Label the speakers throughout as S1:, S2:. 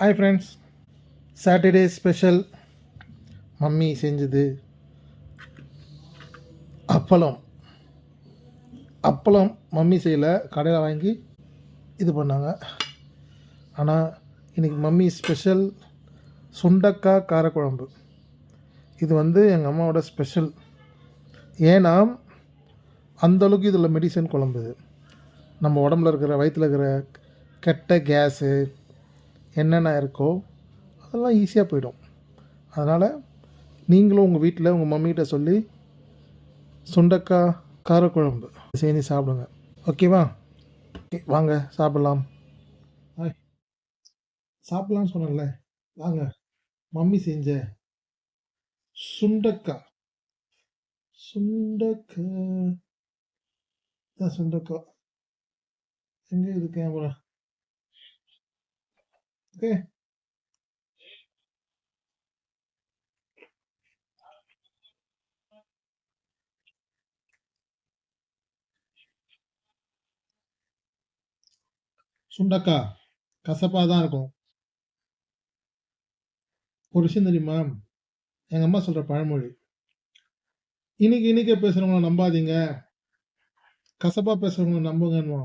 S1: Hi friends Saturday special mummy செஞ்சது. அப்பளம். அப்பளம் மம்மி செய்யலை. கடையில் வாங்கி இது பண்ணாங்க. ஆனால் இன்றைக்கி மம்மி ஸ்பெஷல் சுண்டக்காய் காரக்குழம்பு. இது வந்து எங்கள் அம்மாவோட ஸ்பெஷல் ஏன்னா அந்தளவுக்கு இதில் மெடிசன் குழம்பு. இது நம்ம உடம்புல இருக்கிற வயிற்றில் இருக்கிற கெட்ட கேஸு என்னென்ன இருக்கோ அதெல்லாம் ஈஸியாக போயிடும். அதனால் நீங்களும் உங்கள் வீட்டில் உங்கள் மம்மிகிட்ட சொல்லி சுண்டக்காய் காரக்குழம்பு செஞ்சு சாப்பிடுங்க. ஓகேவா ஓகே வாங்க சாப்பிட்லாம். ஹாய் சாப்பிட்லான்னு சொன்னேன்ல. வாங்க. மம்மி செஞ்ச சுண்டக்காய் சுண்டக்காய் சுண்டக்காய் எங்கே இது கேமரா Okay. சுண்டக்கா கசப்பாக தான் இருக்கும். ஒரு விஷயம் தெரியுமா? எங்கள் அம்மா சொல்கிற பழமொழி. இன்னைக்கு இன்னைக்கு பேசுகிறவங்கள நம்பாதீங்க. கசப்பாக பேசுகிறவங்கள நம்புங்கன்னு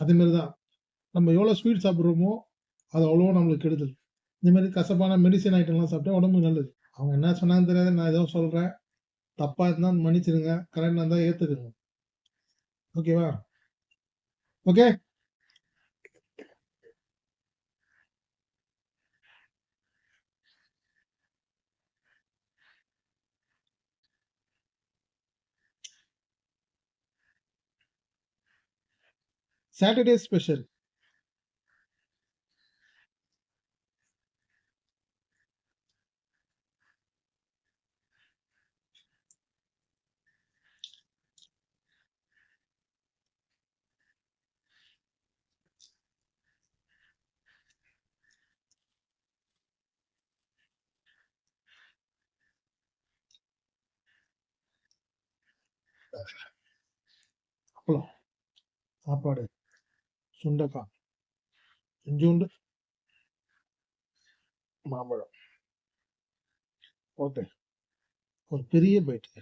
S1: அதேமாரி தான் நம்ம எவ்வளோ ஸ்வீட் சாப்பிட்றோமோ அது அவ்வளோ நம்மளுக்கு கெடுதல். இந்த மாதிரி கசப்பான மெடிசன் ஐட்டம்லாம் சாப்பிட்டா உடம்புக்கு நல்லது. அவங்க என்ன சொன்னாங்க தெரியாது. நான் ஏதோ சொல்கிறேன் தப்பாக இருந்தால் மன்னிச்சிடுங்க. கரெக்டாக இருந்தால் ஏற்றுக்குங்க ஓகேவா? ஓகே? சாட்டர்டே ஸ்பெஷல் அப்பளம் சாப்பாடு. சுண்டக்காய். கொஞ்சோண்டு மாம்பழம். ஓகே. ஒரு பெரிய பைட்டு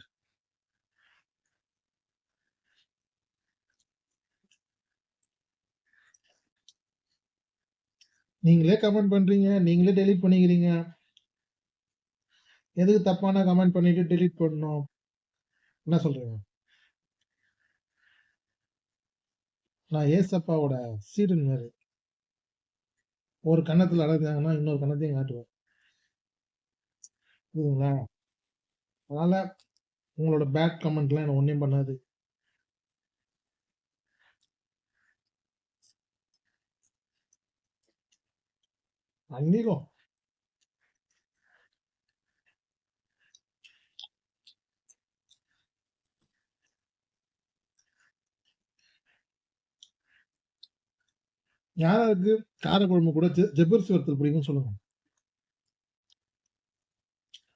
S1: நீங்களே கமெண்ட் பண்றீங்க. நீங்களே டெலீட் பண்ணிக்கிறீங்க. எதுக்கு தப்பான கமெண்ட் பண்ணிட்டு டெலீட் பண்ணணும்? என்ன சொல்றீங்க? நான் ஏசப்பாவோட சீடன் மாதிரி ஒரு கன்னத்தில் அடைஞ்சாங்கன்னா இன்னொரு கன்னத்தையும் காட்டுவேன் புரியுதுங்களா? அதனால உங்களோட பேட் கமெண்ட்லாம் எனக்கு ஒன்றையும் பண்ணாது. அன்னிக்கும் யாராருக்கு காரக்குழம்பு கூட ஜெ ஜெபர்சி ஒருத்தர் பிடிக்கும்னு சொல்லுங்க.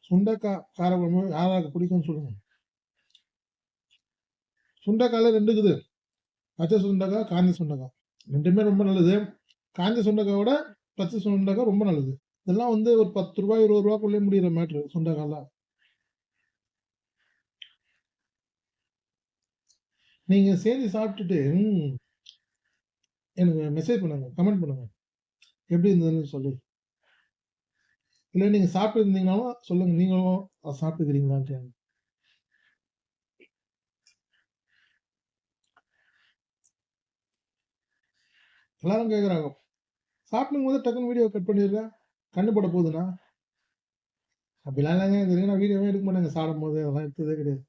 S1: சுண்டக்காய் காரக்குழம்பு யாராவது பிடிக்கும்னு சொல்லுங்க. சுண்டக்காயில் ரெண்டு இருக்குது பச்சை சுண்டக்காய் காஞ்ச சுண்டக்காய் ரெண்டுமே ரொம்ப நல்லது. காஞ்ச சுண்டக்காயோட பச்சை சுண்டக்காய் ரொம்ப நல்லது. இதெல்லாம் வந்து ஒரு பத்து ரூபாய் இருபது ரூபாய்க்குள்ளே முடிகிற மேட்ரு சுண்டக்காயெல்லாம் நீங்கள் சேர்ந்து சாப்பிட்டுட்டு எனக்கு மெசேஜ் பண்ணுங்க கமெண்ட் பண்ணுங்க. எப்படி இருந்ததுன்னு சொல்லி. இல்லை நீங்கள் சாப்பிட்டு இருந்தீங்கனாலும் சொல்லுங்க நீங்களும் அதை சாப்பிட்டுக்கிறீங்களான்ட்டு. எல்லாரும் கேட்குறாங்க சாப்பிடும் போது டக்குன்னு வீடியோ கட் பண்ணிடுறேன் கண்டுபட போகுதுண்ணா அப்படிலாம் இல்லைங்க இது வீடியோவே எடுக்க மாட்டேங்க. சாப்பிடும் போது அதெல்லாம் எடுத்ததே கிடையாது.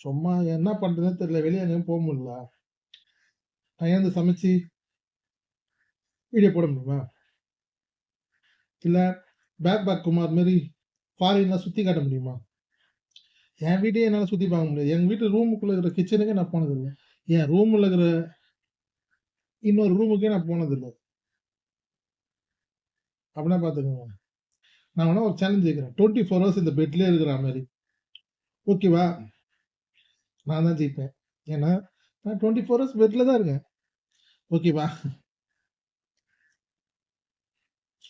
S1: சும்மா என்ன பண்ணுறதுன்னு தெரியல வெளியே எங்கேயும் போக முடியல. நான் ஏந்து சமைச்சு வீடியோ போட முடியுமா? இல்லை பேக் பேக் குமார் மாதிரி ஃபாரின்லாம் சுற்றி காட்ட முடியுமா? என் வீட்டையே என்னால் சுற்றி பார்க்க முடியாது. எங்கள் வீட்டு ரூமுக்குள்ளே இருக்கிற கிச்சனுக்கே நான் போனதில்லை என் ரூமில் இருக்கிற இன்னொரு ரூமுக்கே நான் போனதில்லை அப்படின்னா பார்த்துக்கோங்க. நான் வேணா ஒரு சேலஞ்ச் வைக்கிறேன் டுவெண்ட்டி ஃபோர் ஹவர்ஸ் இந்த பெட்லேயே இருக்கிற மாதிரி. ஓகேவா நான் தான் ஜெயிப்பேன். ஏன்னா நான் டுவெண்ட்டி ஃபோர் ஹவர்ஸ் பெட்டில் தான் இருக்கேன். ஓகேவா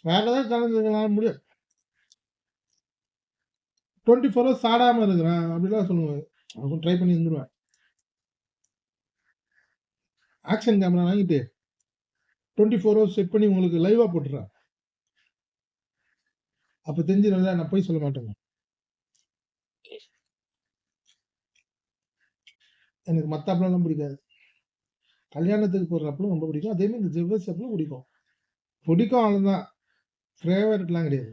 S1: வேற ஏதாவது சேலஞ்ச் இருக்கலாம் முடியும் டுவெண்ட்டி ஃபோர் ஹவர்ஸ் ஆடாமல் இருக்கிறேன். அப்படிலாம் சொல்லுவேன் அவங்க ட்ரை பண்ணி இருந்துருவேன். ஆக்ஷன் கேமரா வாங்கிட்டு டுவெண்ட்டி ஃபோர் ஹவர்ஸ் செட் பண்ணி உங்களுக்கு லைவாக போட்டுறேன். அப்போ தெரிஞ்சிடல நான் போய் சொல்ல மாட்டேங்க எனக்கு மற்ற அப்பளம்லாம் பிடிக்காது. கல்யாணத்துக்கு போடுற அப்பளம் ரொம்ப பிடிக்கும். அதே மாதிரி இந்த ஜிவ்வஸ் அப்பளம் பிடிக்கும். பிடிக்கும் அவ்வளோதான் ஃபேவரட்லாம் கிடையாது.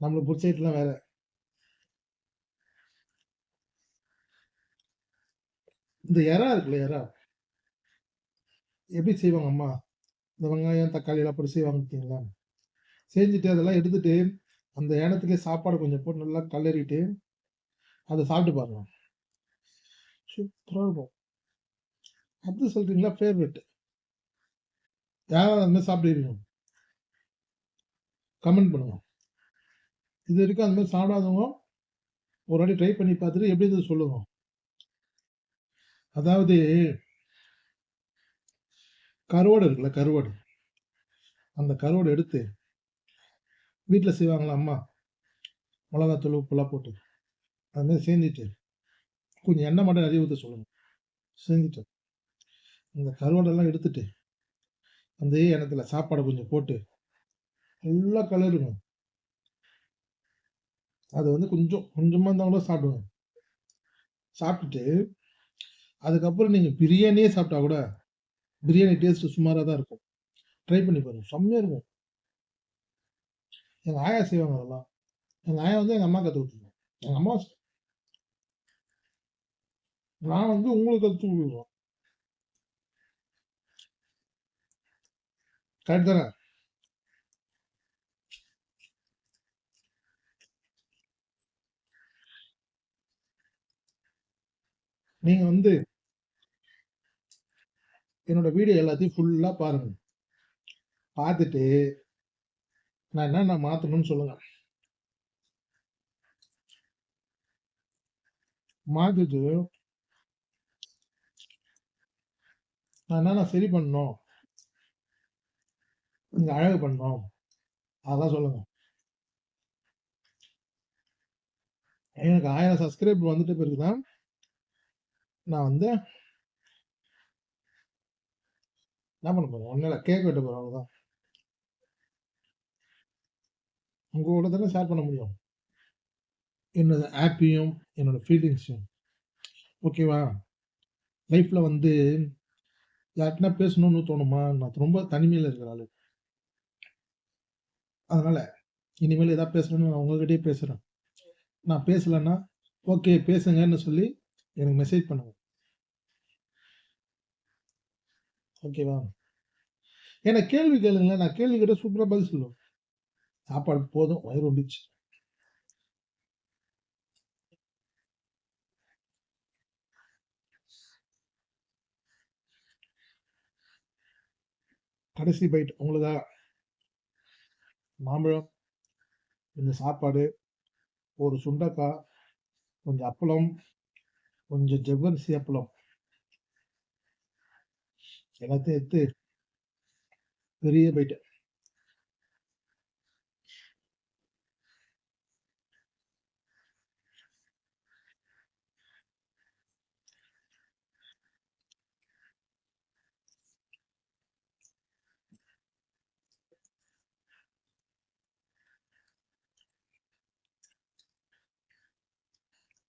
S1: நம்மளுக்கு பிடிச்ச ஐட்டம்லாம் வேற. இந்த எறா இருக்குல்ல எறா? எப்படி செய்வாங்க அம்மா? இந்த வெங்காயம் தக்காளி எல்லாம் போட்டு செய்வாங்க பார்த்தீங்களா செஞ்சுட்டு அதெல்லாம் எடுத்துட்டு அந்த ஏனத்துக்கே சாப்பாடு கொஞ்சம் போட்டு நல்லா கலரிட்டு அதை சாப்பிட்டு பாருங்க. சூப்பராக இருக்கும். அது சொல்றீங்களா ஃபேவரெட் யாராவது அந்த மாதிரி சாப்பிடுவீங்க? கமெண்ட் பண்ணுவோம் இது வரைக்கும் அந்த மாதிரி சாப்பிடாதவங்க ஒரு வாட்டி ட்ரை பண்ணி பார்த்துட்டு எப்படி இருந்தது சொல்லுவோம் அதாவது கருவாடு இருக்குல்ல கருவாடு. அந்த கருவாடு எடுத்து வீட்டில் செய்வாங்களா அம்மா? மிளகாத்தூள் உப்புலாம் போட்டு. அதுமாரி செஞ்சுட்டு கொஞ்சம் எண்ணெய் மட்டும் நிறைய ஊற்ற சொல்லுங்கள் செஞ்சுட்டு இந்த கருவாடெல்லாம் எடுத்துட்டு அந்த எண்ணத்தில் சாப்பாடை கொஞ்சம் போட்டு நல்லா கலருங்க அது வந்து கொஞ்சம் கொஞ்சமாக இருந்தால் கூட சாப்பிடுங்க சாப்பிட்டுட்டு அதுக்கப்புறம் நீங்கள் பிரியாணியே சாப்பிட்டா கூட பிரியாணி டேஸ்ட் சுமாராக தான் இருக்கும். ட்ரை பண்ணி பாருங்க செம்மையாக இருக்கும். எங்கள் ஆயா செய்வாங்க அதெல்லாம். எங்கள் ஆயா வந்து எங்கள் அம்மா கற்று கொடுத்துருவோம் எங்கள் அம்மா நான் வந்து உங்களுக்கு கற்று கொடுக்குறோம் கரெக்ட் தானே? நீங்க வந்து என்னோட வீடியோ எல்லாத்தையும் ஃபுல்லா பாருங்க. பார்த்துட்டு நான் என்ன நான் மாத்தணும்னு சொல்லுங்க. மாத்திட்டு நான் என்ன சரி பண்ணணும்? கொஞ்சம் அழகு பண்ணணும். அதான் சொல்லுங்க. எனக்கு ஆயிரம் சப்ஸ்கிரைப் வந்துட்டு பிறகுதான் நான் வந்து என்ன பண்ண போறேன்? ஒன்னும் இல்லை கேக் வெட்ட போறேன் அவ்வளோதான் உங்க கூட தானே ஷேர் பண்ண முடியும். என்னோட ஹாப்பியும் என்னோட ஃபீலிங்ஸையும் ஓகேவா லைஃப்ல வந்து யார்கிட்டனா பேசணும்னு தோணுமா? நான் ரொம்ப தனிமையில் இருக்கிற ஆளு. அதனால இனிமேல் ஏதாவது பேசணும்னு நான் உங்ககிட்டயே பேசுறேன். நான் பேசலைன்னா ஓகே பேசுங்கன்னு சொல்லி எனக்கு மெசேஜ் பண்ணுங்கள் ஓகேவா ஏன்னா கேள்வி கேளுங்களேன் நான் கேள்வி கேட்ட சூப்பராக பதில் சொல்லுவேன். சாப்பாடு போதும் வயிறு ஒம்பிச்சு கடைசி பைட் உங்களுக்காக மாம்பழம் இந்த சாப்பாடு ஒரு சுண்டக்காய் கொஞ்சம் அப்பளம் கொஞ்சம் ஜவ்வரிசி அப்பளம். எல்லாத்தையும் எடுத்து பெரிய பைட்டு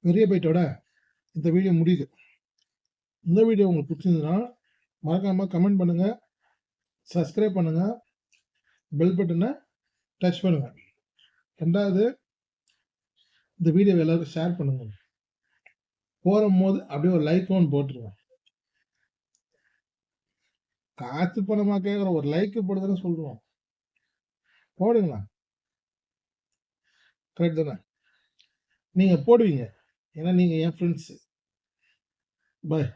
S1: பெரிய பைட்டோட இந்த வீடியோ முடியுது. இந்த வீடியோ உங்களுக்கு பிடிச்சிருந்ததுன்னா மறக்காமல் கமெண்ட் பண்ணுங்கள் சப்ஸ்கிரைப் பண்ணுங்கள் பெல் பட்டனை டச் பண்ணுங்கள் ரெண்டாவது இந்த வீடியோவை எல்லாருக்கும் ஷேர் பண்ணுங்கள் போகும்போது அப்படியே ஒரு லைக் ஒன்று போட்டுருங்க. காசு பணமாக கேட்குற ஒரு லைக் போடுதுன்னு சொல்லுவோம் போடுங்களா? கரெக்ட் தானே? நீங்கள் போடுவீங்க. ஏன்னா நீங்கள் என் ஃப்ரெண்ட்ஸு பாய்